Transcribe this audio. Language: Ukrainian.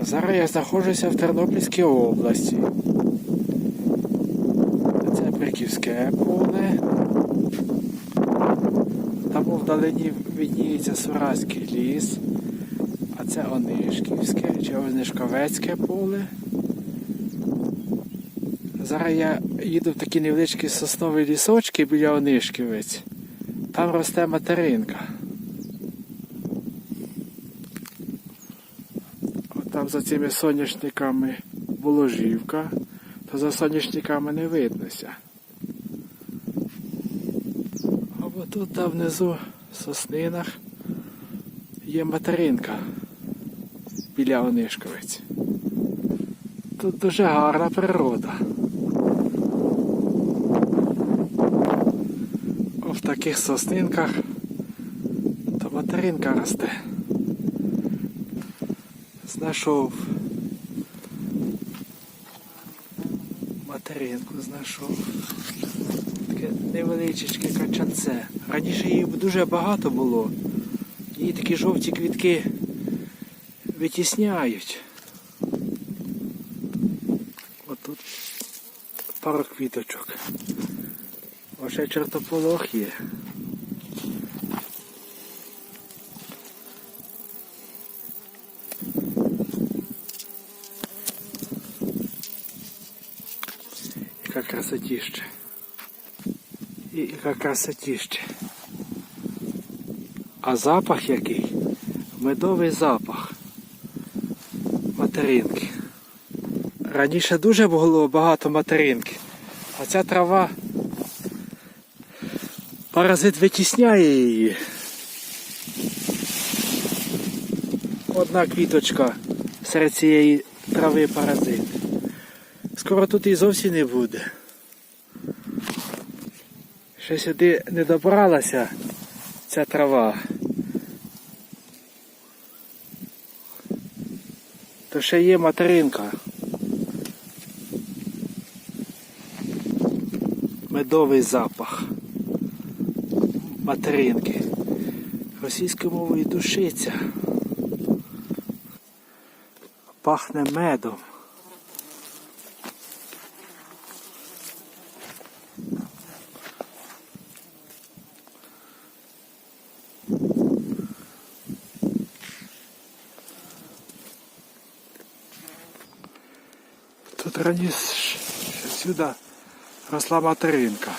Зараз я знаходжуся в Тернопільській області. Це Бриківське поле. Там вдалині видніється Суразький ліс. А це Онишківське чи Онишковецьке поле. Зараз я їду в такі невеличкі соснові лісочки біля Онишківець. Там росте материнка. Там за цими соняшниками воложівка, то за соняшниками не виднося. Або тут там внизу в соснинах є материнка біля Онишковець. Тут дуже гарна природа. О, В таких соснинках то материнка росте. Знайшов материнку, знайшов. Таке невеличке качанце. Раніше її дуже багато було. Її такі жовті квітки витісняють. Отут пару квіточок. Оше чертополох є. Яка красотіще. І яка красотіще. А запах який? Медовий запах материнки. Раніше дуже було багато материнки, а ця трава паразит витісняє її. Одна квіточка серед цієї трави паразит. Скоро тут і зовсім не буде. Ще сюди не добралася ця трава. То ще є материнка. Медовий запах материнки. Російською мовою душиця. Пахне медом. Раніше сюди росла материнка.